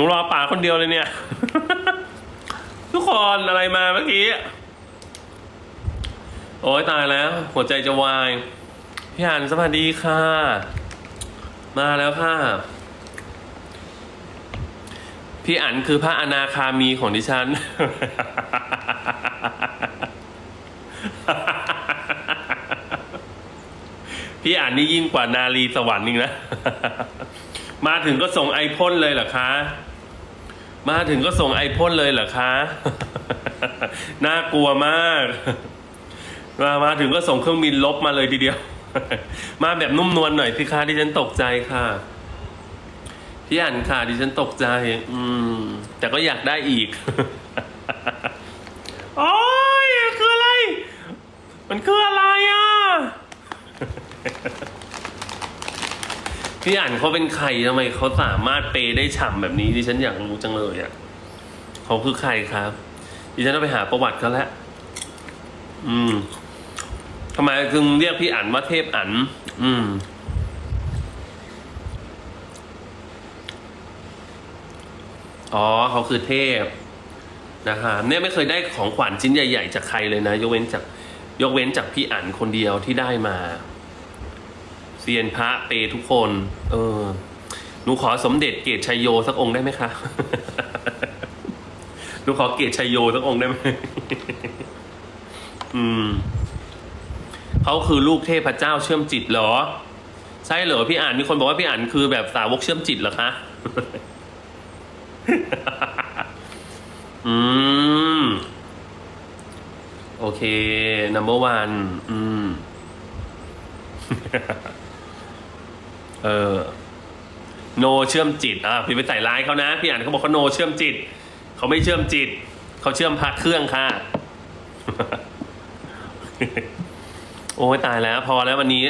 นูรอป่าคนเดียวเลยเนี่ย ทุกคนอะไรมาเมื่อกี้ โอ้ยตายแล้ว หัวใจจะวาย พี่อันสวัสดีค่ะ มาแล้วค่ะ พี่อันคือพระอนาคามีของดิฉัน พี่อ่านนี่ยิ่งกว่านาลีสวรรค์อีกนะมาถึงก็ส่งไอพ่นเลยเหรอคะ มาถึงก็ส่งไอพ่นเลยเหรอคะ น่ากลัวมาก มามาถึงก็ส่งเครื่องบินลบมาเลยทีเดียว มาแบบนุ่มนวลหน่อยสิคะดิฉันตกใจค่ะ พี่อ่านค่ะดิฉันตกใจ อืม แต่ก็อยากได้อีก โอ้ยคืออะไร มันคืออะไรอะ พี่อ่านเขาเป็นใครทำไมเขาสามารถเปย์ได้ฉ่ำแบบนี้ดิฉันอยากรู้จังเลยอะเขาคือใครครับดิฉันต้องไปหาประวัติเขาแล้วอืมทำไมถึงเรียกพี่อั๋นว่าเทพอั๋นอืม อ๋อเขาคือเทพนะคะเนี่ยไม่เคยได้ของขวัญชิ้นใหญ่ ๆ จากใครเลยนะ ยกเว้นจาก ยกเว้นจากพี่อั๋นคนเดียวที่ได้มา เซียนพระเปย์ทุกคน เออ หนูขอสมเด็จเกตชัยโยสักองค์ได้ไหมคะ หนูขอเกตชัยโยสักองค์ได้ไหม อืม เขาคือลูกเทพเจ้าเชื่อมจิตเหรอ ใช่เหรอพี่อ่านมีคนบอกว่าพี่อ่านคือแบบสาวกเชื่อมจิตเหรอคะ อืม โอเค number one อืม เออโนเชื่อมจิตอะพี่ไปใส่ร้ายเขานะ พี่อ่านเขาบอกเขาโนเชื่อมจิต เขาไม่เชื่อมจิต เขาเชื่อมพักเครื่องค่ะ โอ้ยตายแล้ว พอแล้ววันนี้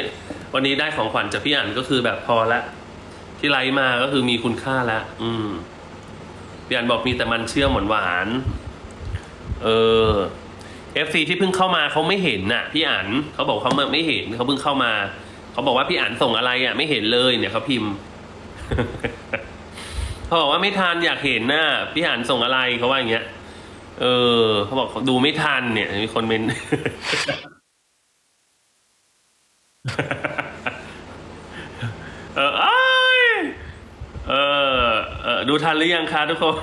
วันนี้ได้ของขวัญจากพี่อ่านก็คือแบบพอละที่ไลฟ์มาก็คือมีคุณค่าละอืมพี่อ่านบอกมีแต่มันเชื่อมหวานหวานๆเออ FC ที่เพิ่งเข้ามาเขาไม่เห็นน่ะ พี่อ่านเขาบอกเขาไม่เห็นเขาเพิ่งเข้ามา เขาบอกว่าพี่อ่านส่งอะไรอะ ไม่เห็นเลยเนี่ยเขาพิมพ์เขาบอกว่าไม่ทันอยากเห็นน่ะพี่อ่านส่งอะไรเขาว่าอย่างเงี้ย เออเขาบอกเขาดูไม่ทันเนี่ย มีคนเมนเออเอ้ยเออเออดูทันหรือยังคะทุกคน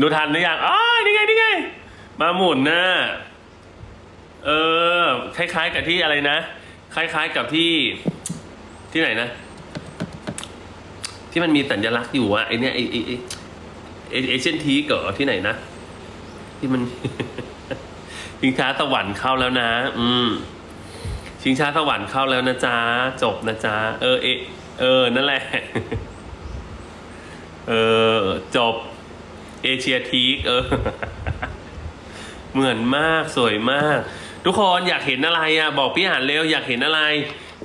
ดูทันหรือยังอ๋อนี่ไงนี่ไง มาหมุนนะ เออ คล้าย ๆ กับที่อะไรนะ คล้าย ๆ กับที่ที่ไหนนะ ที่มันมีสัญลักษณ์อยู่อะไอเนี้ยไอไอไอเอเชียนทีเก๋อที่ไหนนะ ที่มัน ชิงช้าสวรรค์เข้าแล้วนะ อืม ชิงช้าสวรรค์เข้าแล้วนะจ๊ะ จบนะจ๊ะ เออเอเออ นั่นแหละ เออ จบ เอเชียทีกเออ เหมือนมากสวยมาก ทุกคนอยากเห็นอะไรอะ บอกพี่อ่านเร็วอยากเห็นอะไร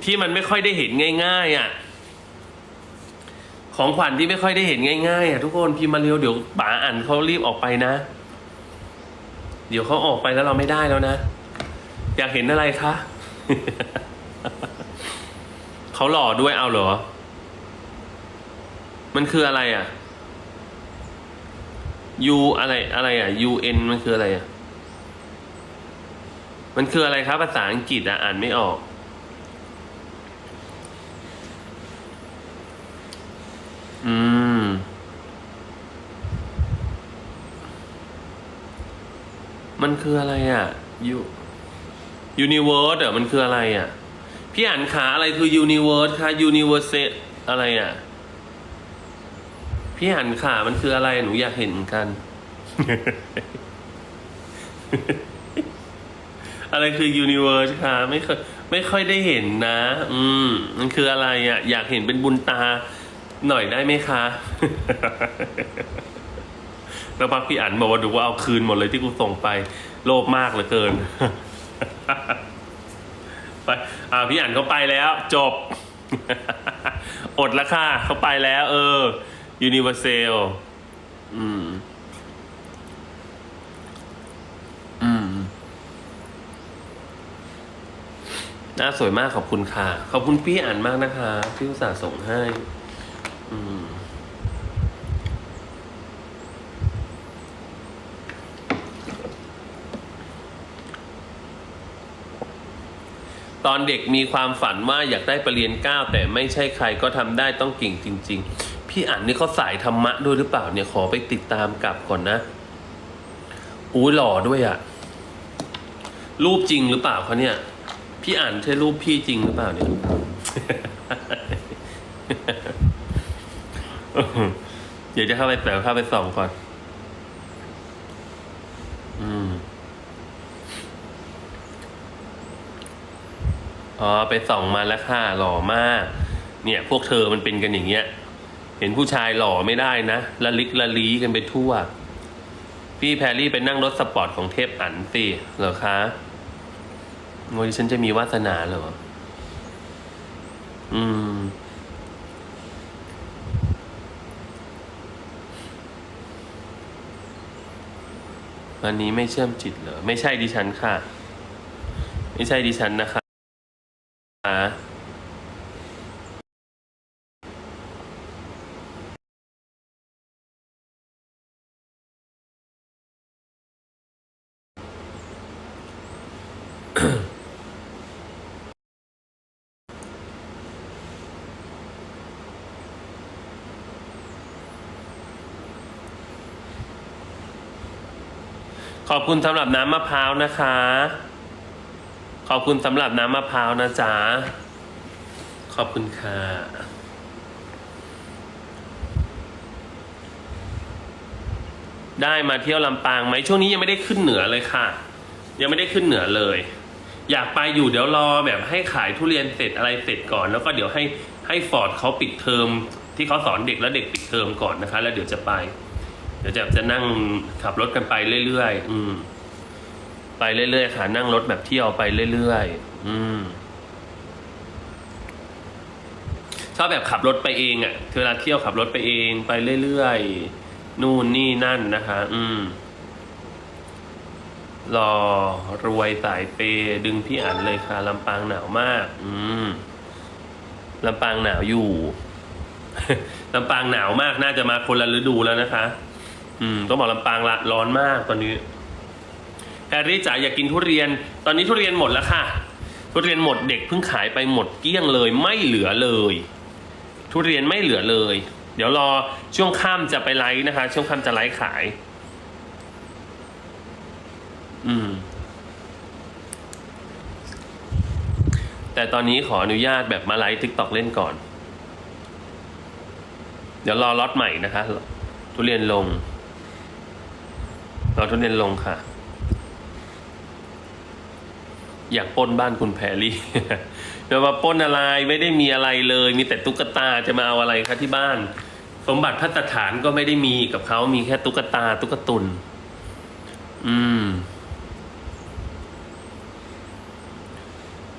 ที่มันไม่ค่อยได้เห็นง่าย ๆ อะ ของขวัญที่ไม่ค่อยได้เห็นง่ายๆอะทุกคนพิมพ์มาเร็วเดี๋ยวป๋าอ่านเขารีบออกไปนะ เดี๋ยวเขาออกไปแล้วเราไม่ได้แล้วนะ อยากเห็นอะไรคะเขาหล่อด้วยเอาเหรอ มันคืออะไรอะ U อะไรอะไรอะ UN มันคืออะไรอะ มันคืออะไรครับภาษาอังกฤษอะอ่านไม่ออก อืม มันคืออะไรอะ U Universe อะมันคืออะไรอะพี่อ่านขาอะไรคือ Universe คะ Universe อะไรอะพี่หันขามันคืออะไรหนูอยากเห็นเหมือนกัน อะไรคือ universe ค่ะ ไม่เคยไม่ค่อยได้เห็นนะ อืม มันคืออะไรอะ อยากเห็นเป็นบุญตา หน่อยได้ไหมคะแล้วพักพี่อันบอกว่าดูว่าเอาคืนหมดเลยที่กูส่งไป โลภมากเหลือเกิน ไป อ่าพี่อันเขาไปแล้ว จบ อดละค่ะเขาไปแล้ว เออ Universal อืมอืม หน้าสวยมากขอบคุณค่ะ ขอบคุณพี่อ่านมากนะคะที่อุตส่าห์ส่งให้อืมตอนเด็กมีความฝันว่าอยากได้ปรริญญาเก้าแต่ไม่ใช่ใครก็ทำได้ต้องเก่งจริง ๆ พี่อ่านนี่เขาสายธรรมะด้วยหรือเปล่าเนี่ยขอไปติดตามกลับก่อนนะอุ้ยหล่อด้วยอะรูปจริงหรือเปล่าคะเนี่ย พี่อ่านใช่รูปพี่จริงหรือเปล่าเนี่ยเดี๋ยวจะเข้าไปแต่เข้าไปส่องก่อน อืม อ๋อ ไปส่องมาแล้วค่ะ หล่อมาก เนี่ย พวกเธอมันเป็นกันอย่างเงี้ย เห็นผู้ชายหล่อไม่ได้นะ ละลิกละลีกันไปทั่ว พี่แพรรี่ไปนั่งรถสปอร์ตของเทพอันสิเหรอคะ โงดิฉันจะมีวาสนาเหรอ อืม วันนี้ไม่เชื่อมจิตเหรอ ไม่ใช่ดิฉันค่ะ ไม่ใช่ดิฉันนะคะ ขอบคุณสำหรับน้ำมะพร้าวนะคะ ขอบคุณสำหรับน้ำมะพร้าวนะจ๊ะ ขอบคุณค่ะได้มาเที่ยวลำปางไหมช่วงนี้ยังไม่ได้ขึ้นเหนือเลยค่ะ ยังไม่ได้ขึ้นเหนือเลย อยากไปอยู่เดี๋ยวรอแบบให้ขายทุเรียนเสร็จอะไรเสร็จก่อน แล้วก็เดี๋ยวให้ให้ฟอร์ดเขาปิดเทอมที่เขาสอนเด็กแล้วเด็กปิดเทอมก่อนนะคะ แล้วเดี๋ยวจะไป ดี๋ยวจะจะนั่งขับรถกันไปเรื่อยๆอืม ไปเรื่อยๆค่ะ นั่งรถแบบเที่ยวไปเรื่อยๆอืมชอบแบบขับรถไปเองอะ่ะเวลาเที่ยวขับรถไปเองไปเรื่อยๆ นู่นนี่นั่นนะคะ อืม รอรวยสายเปย์ดึงพี่อันเลยค่ะลำปางหนาวมาก อืมลำปางหนาวอยู่ลำปางหนาวมากน่าจะมาคนละฤดูแล้วนะคะ อืมต้องบอกลำปางละร้อนมากตอนนี้แฮร์รี่จ๋าอยากกินทุเรียน ตอนนี้ทุเรียนหมดแล้วค่ะ ทุเรียนหมดเด็กเพิ่งขายไปหมดเกลี้ยงเลย ไม่เหลือเลย ทุเรียนไม่เหลือเลย เดี๋ยวรอช่วงค่ำจะไปไลฟ์นะคะ ช่วงค่ำจะไลฟ์ขาย อืม แต่ตอนนี้ขออนุญาตแบบมาไลฟ์ทิกตอกเล่นก่อน เดี๋ยวรอล็อตใหม่นะคะ ทุเรียนลง เรอทุเรียนลงค่ะ อยากปล้นบ้านคุณแพรรี่เดี๋ยวมาปล้นอะไรไม่ได้มีอะไรเลย มีแต่ตุ๊กตาจะมาเอาอะไรคะที่บ้าน สมบัติพัฒฐานก็ไม่ได้มีกับเขามีแค่ตุ๊กตาตุ๊กตุนอืม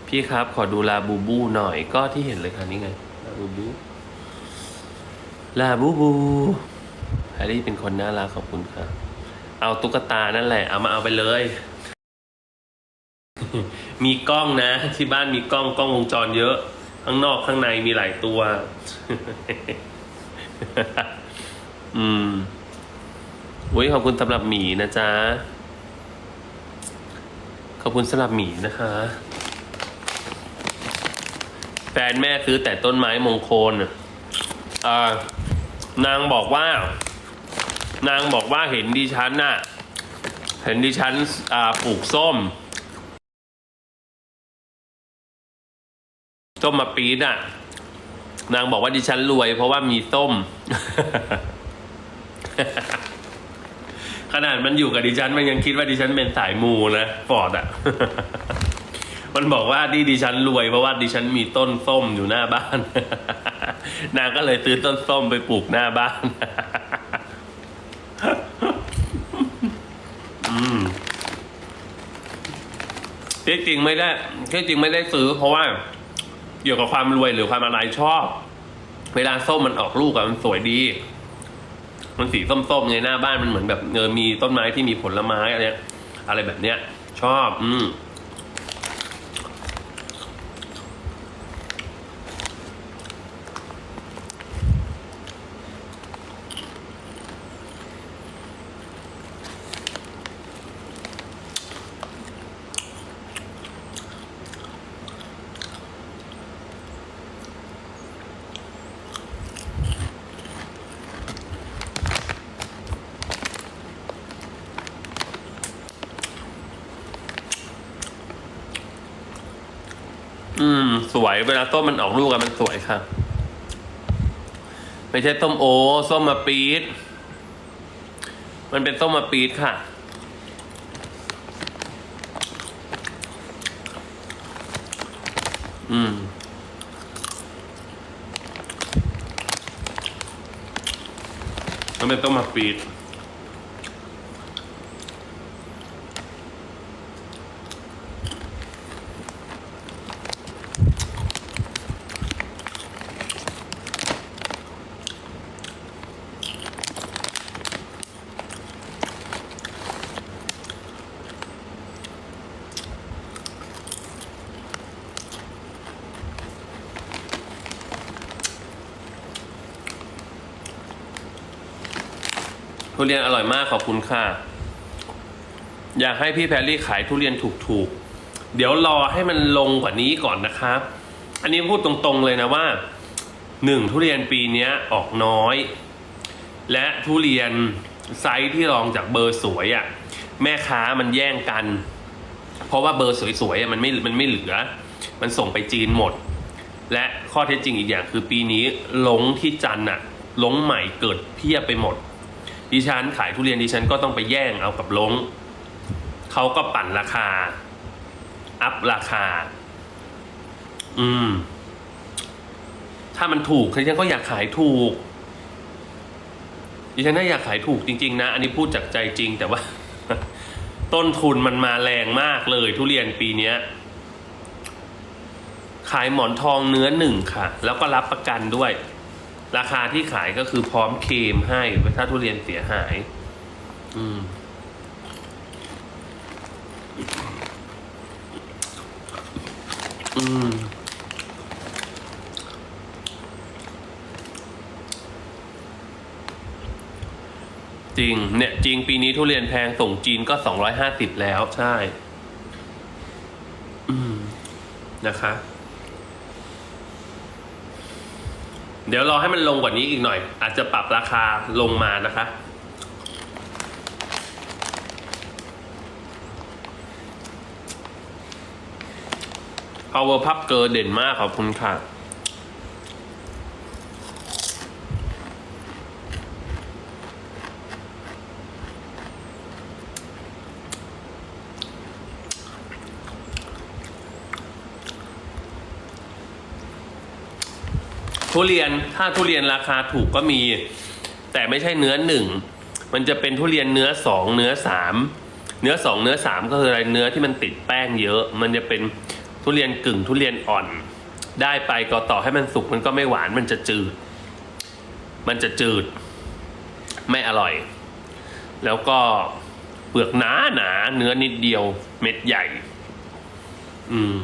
พี่ครับขอดูลาบูบูหน่อยก็ที่เห็นเลยค่ะนี่ไงลาบูบูลาบูบูแฮร์รี่เป็นคนน่ารักขอบคุณค่ะ เอาตุ๊กตานั่นแหละ เอามาเอาไปเลย มีกล้องนะ ที่บ้านมีกล้องกล้องวงจรเยอะ ข้างนอกข้างในมีหลายตัว อืมอุ้ยขอบคุณสำหรับหมีนะจ๊ะ ขอบคุณสำหรับหมีนะคะ แฟนแม่ซื้อแต่ต้นไม้มงคลอ่านางบอกว่า นางบอกว่าเห็นดิฉันน่ะ เห็นดิฉันปลูกส้ม ส้มมาปีดอะ นางบอกว่าดิฉันรวย เพราะว่ามีส้ม ขนาดมันอยู่กับดิฉัน มันยังคิดว่าดิฉันเป็นสายมูนะฟอร์ดอะ มันบอกว่าที่ดิฉันรวยเพราะว่าดิฉันมีต้นส้มอยู่หน้าบ้าน นางก็เลยซื้อต้นส้มไปปลูกหน้าบ้าน อืม ที่จริงไม่ได้ที่จริงไม่ได้ซื้อ เพราะว่าเกี่ยวกับความรวยหรือความอะไรชอบ เวลาส้มมันออกลูกอะมันสวยดี มันสีส้มๆไงหน้าบ้านมันเหมือนแบบเออมีต้นไม้ที่มีผลไม้อะไรอะไรแบบเนี้ย ชอบ อืม วยเวลาต้มมันออกลูกอะมันสวยค่ะ ไม่ใช่ส้มโอส้มมาปี๊ดมันเป็นส้มมาปี๊ดค่ะ อืมมันเป็นต้มมาปีด ทุเรียนอร่อยมากขอบคุณค่ะ อยากให้พี่แพรรี่ขายทุเรียนถูกๆ เดี๋ยวรอให้มันลงกว่านี้ก่อนนะครับอันนี้พูดตรงๆเลยนะว่าหนึ่งทุเรียนปีนี้ออกน้อย และทุเรียนไซส์ที่รองจากเบอร์สวยอะ่ะแม่ค้ามันแย่งกัน เพราะว่าเบอร์สวยๆมันไม่มันไม่เหลือ มันส่งไปจีนหมด และข้อเท็จจริงอีกอย่างคือปีนี้หลงที่จันทร์อะหลงใหม่เกิดเพียบไปหมด ดิฉันขายทุเรียนดิฉันก็ต้องไปแย่งเอากับลงเขาก็ปั่นราคา อัพราคา อืม ถ้ามันถูกดิฉันก็อยากขายถูก ดิฉันน่าอยากขายถูกจริง ๆ นะ อันนี้พูดจากใจจริง แต่ว่า ต้นทุนมันมาแรงมากเลย ทุเรียนปีเนี้ยขายหมอนทองเนื้อหนึ่งค่ะ แล้วก็รับประกันด้วย ราคาที่ขายก็คือพร้อมเคมให้ถ้าทุเรียนเสียหาย อืมอืมจริง เนี่ยจริงปีนี้ทุเรียนแพงส่งจีนก็สองร้อยห้าสิบแล้วใช่ อืม นะคะ เดี๋ยวรอให้มันลงกว่านี้อีกหน่อย อาจจะปรับราคาลงมานะคะ Power Pub เกินเด่นมากขอบคุณค่ะ ทุเรียนถ้าทุเรียนราคาถูกก็มี แต่ไม่ใช่เนื้อหนึ่งมันจะเป็นทุเรียนเนื้อสองเนื้อสามเนื้อสองเนื้อสามก็คืออะไรเนื้อที่มันติดแป้งเยอะ มันจะเป็นทุเรียนกึ่งทุเรียนอ่อน ได้ไปก็ต่อให้มันสุกมันก็ไม่หวานมันจะจืด มันจะจืด ไม่อร่อย แล้วก็เปลือกหนาหนาเนื้อนิดเดียว เม็ดใหญ่ อืม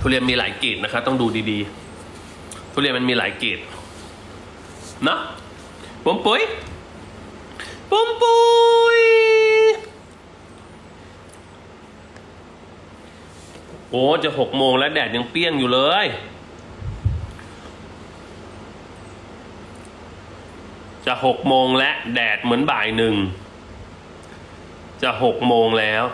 ทุเรียนมีหลายเกรดนะคะ ต้องดูดีๆ ทุเรียนมันมีหลายเกรดเนะปุ้มปุ้ยปุ้มปุ้ยโอ้จะหกโมงแล้วแดดยังเปรี้ยงอยู่เลยจะหกโมงและแดดเหมือนบ่ายหนึ่ง จะหกโมงแล้ว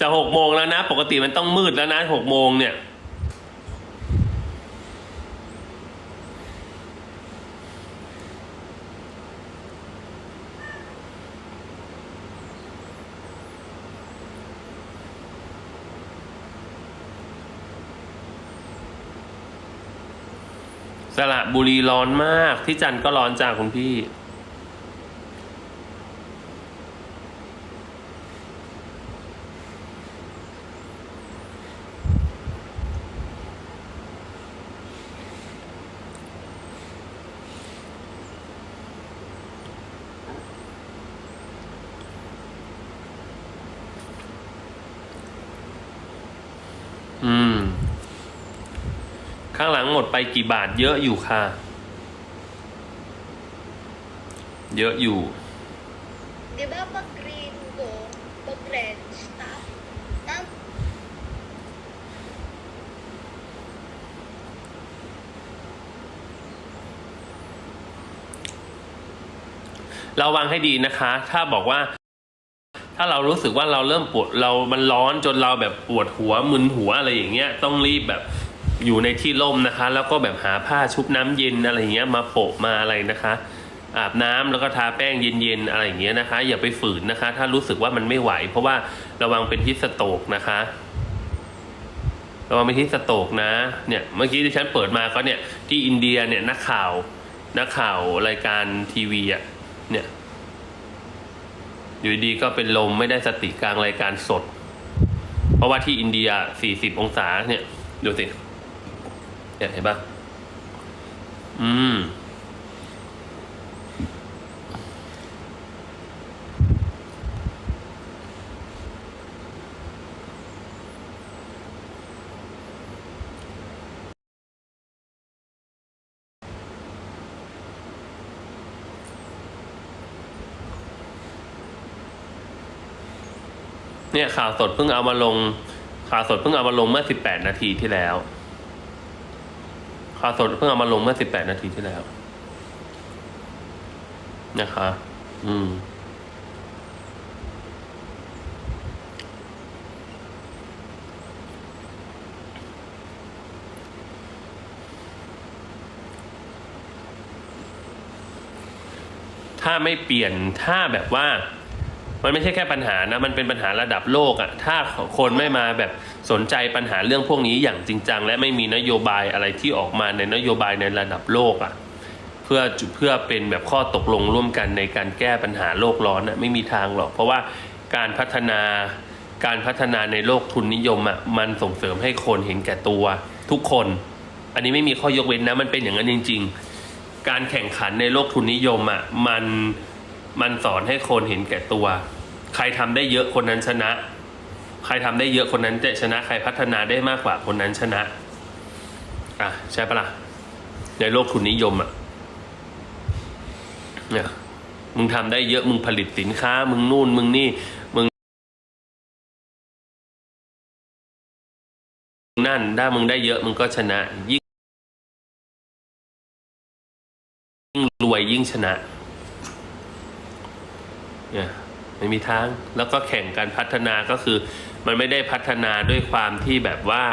จะหกโมงแล้วนะ ปกติมันต้องมืดแล้วนะหกโมงเนี่ย สระบุรีร้อนมากที่จันก็ร้อนจ้าคุณพี่ ข้างหลังหมดไปกี่บาท เยอะอยู่ค่ะ เยอะอยู่ Di ba pag green go, pag red, stop? Stop? ระวังให้ดีนะคะ ถ้าบอกว่า ถ้าเรารู้สึกว่าเราเริ่มปวดเรา มันร้อนจนเราแบบปวดหัวมึนหัวอะไรอย่างเงี้ย ต้องรีบแบบ อยู่ในที่ร่มนะคะ แล้วก็แบบหาผ้าชุบน้ำเย็นอะไรเงี้ยมาโปะมาอะไรนะคะ อาบน้ำแล้วก็ทาแป้งเย็นๆอะไรอย่างเงี้ยนะคะ อย่าไปฝืนนะคะ ถ้ารู้สึกว่ามันไม่ไหว เพราะว่าระวังเป็นฮิสสโตกนะคะระวังเป็นฮิสสโตกนะเนี่ยเมื่อกี้ที่ฉันเปิดมาก็เนี่ยที่อินเดียเนี่ยนักข่าวนักข่าวรายการทีวีอะเนี่ยอยู่ดีๆก็เป็นลมไม่ได้สติกลางรายการสด เพราะว่าที่อินเดีย 40 องศาเนี่ย ดูสิ เนี่ยเห็นปะอืม เนี่ยข่าวสดเพิ่งเอามาลงข่าวสดเพิ่งเอามาลงเมื่อ 18 นาทีที่แล้ว ข่าวสดเพิ่งเอามาลงเมื่อ18นาทีที่แล้ว นะคะ อืม ถ้าไม่เปลี่ยนถ้าแบบว่า มันไม่ใช่แค่ปัญหานะ มันเป็นปัญหาระดับโลกอะถ้าคนไม่มาแบบสนใจปัญหาเรื่องพวกนี้อย่างจริงจัง และไม่มีนโยบายอะไรที่ออกมาในนโยบายในระดับโลกอะเพื่อเพื่อเป็นแบบข้อตกลงร่วมกันในการแก้ปัญหาโลกร้อนอะไม่มีทางหรอก เพราะว่าการพัฒนาการพัฒนาในโลกทุนนิยมอะมันส่งเสริมให้คนเห็นแก่ตัวทุกคน อันนี้ไม่มีข้อยกเว้นนะมันเป็นอย่างนั้นจริง ๆ การแข่งขันในโลกทุนนิยมอะมันมันสอนให้คนเห็นแก่ตัว ใครทำได้เยอะคนนั้นชนะ ใครทำได้เยอะคนนั้นจะชนะใครพัฒนาได้มากกว่าคนนั้นชนะอะใช่ปะล่ะในโลกทุนนิยมอะเนี่ยมึงทำได้เยอะมึงผลิตสินค้า มึงนู่นมึงนี่มึงนั่นถ้ามึงได้เยอะมึงก็ชนะ ยิ่งยิ่งรวยยิ่งชนะเนี่ย ไม่มีทาง แล้วก็แข่งการพัฒนาก็คือ มันไม่ได้พัฒนาด้วยความที่แบบว่า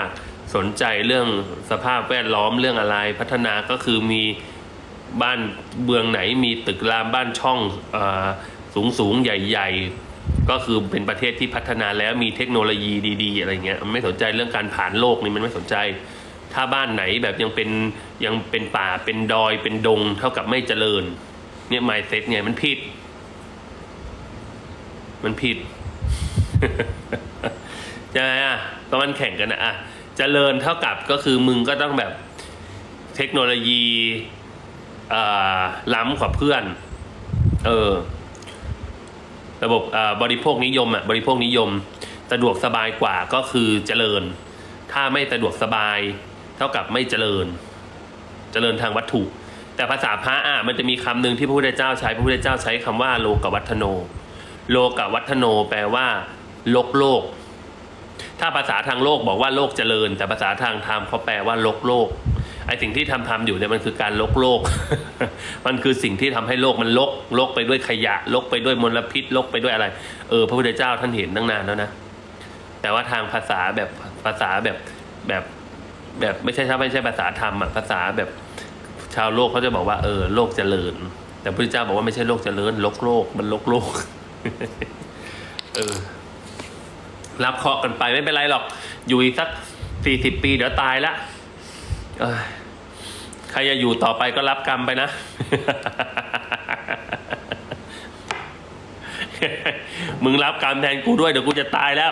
สนใจเรื่องสภาพแวดล้อมเรื่องอะไร พัฒนาก็คือมีบ้านเมืองไหนมีตึกรามบ้านช่องออสูงสูงใหญ่ ๆ ก็คือเป็นประเทศที่พัฒนาแล้วมีเทคโนโลยีดี ๆ อะไรเงี้ยมันไม่สนใจเรื่องการผ่านโลกนี่มันไม่สนใจ ถ้าบ้านไหนแบบยังเป็นยังเป็นป่าเป็นดอยเป็นดง เท่ากับไม่เจริญ เนี่ยไมเซ็ตไงมันผิด มันผิดใช่ไหมอะก็มันแข่งกันนะอะเจริญเท่ากับก็คือมึงก็ต้องแบบเทคโนโลยีล้ำกว่าเพื่อน เออ ระบบบริโภคนิยมอะบริโภคนิยม สะดวกสบายกว่าก็คือเจริญ ถ้าไม่สะดวกสบาย เท่ากับไม่เจริญ เจริญทางวัตถุ แต่ภาษาพระอะมันจะมีคำหนึ่งที่พระพุทธเจ้าใช้พระพุทธเจ้าใช้คำว่าโลกวัฒโน โลกวัฒโนแปลว่าโลกโลก ถ้าภาษาทางโลกบอกว่าโลกเจริญ แต่ภาษาทางธรรมเขาแปลว่าโลกโลกไอสิ่งที่ทำทำอยู่เนี่ยมันคือการลกโลก มันคือสิ่งที่ทำให้โลกมันลกลกไปด้วยขยะลกไปด้วยมลพิษลกไปด้วยอะไรเออพระพุทธเจ้าท่านเห็นตั้งนานแล้วนะแต่ว่าทางภาษาแบบภาษาแบบแบบแบบไม่ใช่ถ้าไม่ใช่ภาษาธรรมอะภาษาแบบชาวโลกเขาจะบอกว่าเออโลกเจริญ แต่พระพุทธเจ้าบอกว่าไม่ใช่โลกเจริญลกโลกมันลกโลก เออ รับเคาะกันไปไม่เป็นไรหรอก อยู่อีกสักสี่สิบปีเดี๋ยวตายละเอ้ยใครจะอยู่ต่อไปก็รับกรรมไปนะ มึงรับกรรมแทนกูด้วยเดี๋ยวกูจะตายแล้ว